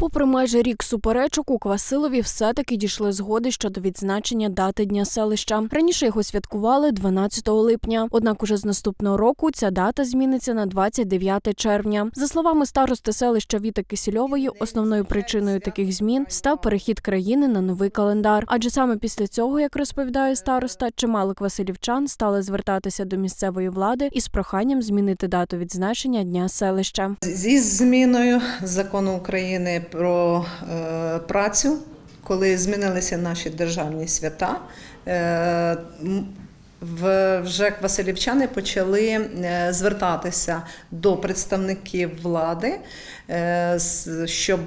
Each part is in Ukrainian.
Попри майже рік суперечок, у Квасилові все-таки дійшли згоди щодо відзначення дати Дня селища. Раніше його святкували 12 липня. Однак уже з наступного року ця дата зміниться на 29 червня. За словами старости селища Віти Кисільової, основною причиною таких змін став перехід країни на новий календар. Адже саме після цього, як розповідає староста, чимало квасилівчан стали звертатися до місцевої влади із проханням змінити дату відзначення Дня селища. Зі зміною закону України про е, працю, коли змінилися наші державні свята, е, в, вже квасилівчани почали е, звертатися до представників влади, щоб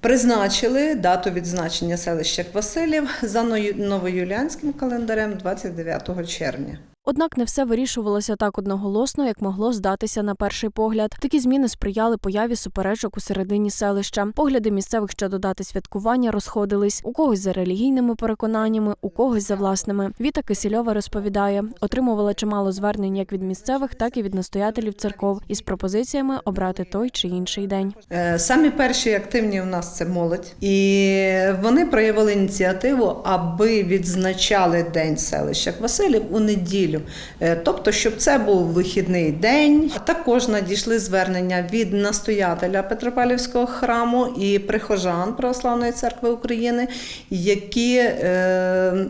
призначили дату відзначення селища Квасилів за новоюліанським календарем 29 червня. Однак не все вирішувалося так одноголосно, як могло здатися на перший погляд. Такі зміни сприяли появі суперечок у середині селища. Погляди місцевих щодо дати святкування розходились у когось за релігійними переконаннями, у когось за власними. Віта Кисільова розповідає, отримувала чимало звернень як від місцевих, так і від настоятелів церков із пропозиціями обрати той чи інший день. Е, Самі перші активні у нас це молодь, і вони проявили ініціативу, аби відзначали день селища Квасилів у неділю. Е, Тобто, щоб це був вихідний день. Також надійшли звернення від настоятеля Петропавлівського храму і прихожан Православної церкви України, які е,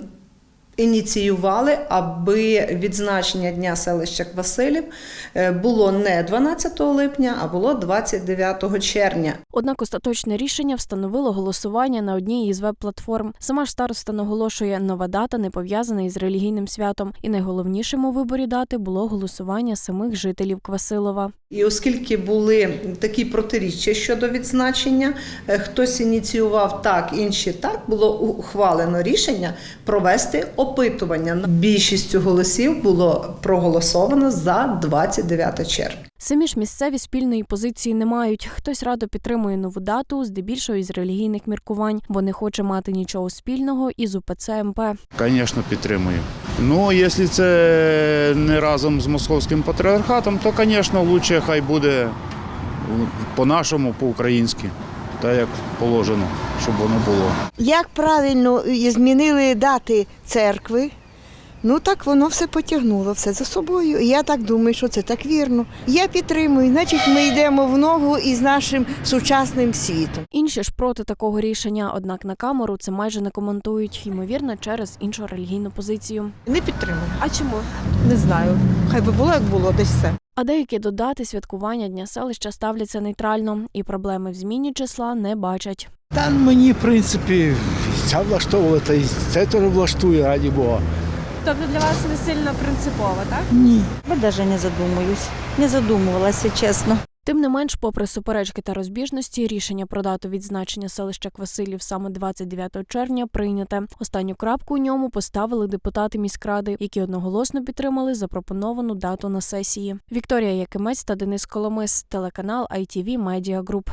ініціювали, аби відзначення Дня селища Квасилів е, було не 12 липня, а було 29 червня. Однак остаточне рішення встановило голосування на одній із веб-платформ. Сама ж староста наголошує, нова дата не пов'язана із релігійним святом, і найголовнішим у виборі дати було голосування самих жителів Квасилова. І оскільки були такі протиріччя щодо відзначення, е, хтось ініціював так, інші так, було ухвалено рішення провести опитування. Більшістю голосів було проголосовано за 29 червня. Самі ж місцеві спільної позиції не мають. Хтось радо підтримує нову дату, здебільшого із релігійних міркувань, бо не хоче мати нічого спільного із УПЦ МП. Звісно, підтримую. Ну, якщо це не разом з московським патріархатом, то, звісно, краще хай буде по-нашому, по-українськи, так як положено, щоб воно було. Як правильно змінили дати церкви, ну так воно все потягнуло, все за собою. І я так думаю, що це так вірно. Я підтримую, значить, ми йдемо в ногу із нашим сучасним світом. Інші ж проти такого рішення, однак на камеру це майже не коментують, ймовірно, через іншу релігійну позицію. Не підтримую. А чому? Не знаю. Хай би було, як було, десь все. А деякі до дати святкування дня селища ставляться нейтрально і проблеми в зміні числа не бачать. Та мені, в принципі, ця влаштовувала, та й це теж влаштує, раді Бога. Тобто для вас не сильно принципово, так? Ні. Я даже не задумуюсь. Не задумувалася, чесно. Тим не менш, попри суперечки та розбіжності, рішення про дату відзначення селища Квасилів саме 29 червня прийняте. Останню крапку у ньому поставили депутати міськради, які одноголосно підтримали запропоновану дату на сесії. Вікторія Якимець та Денис Коломис, телеканал ITV Media Group.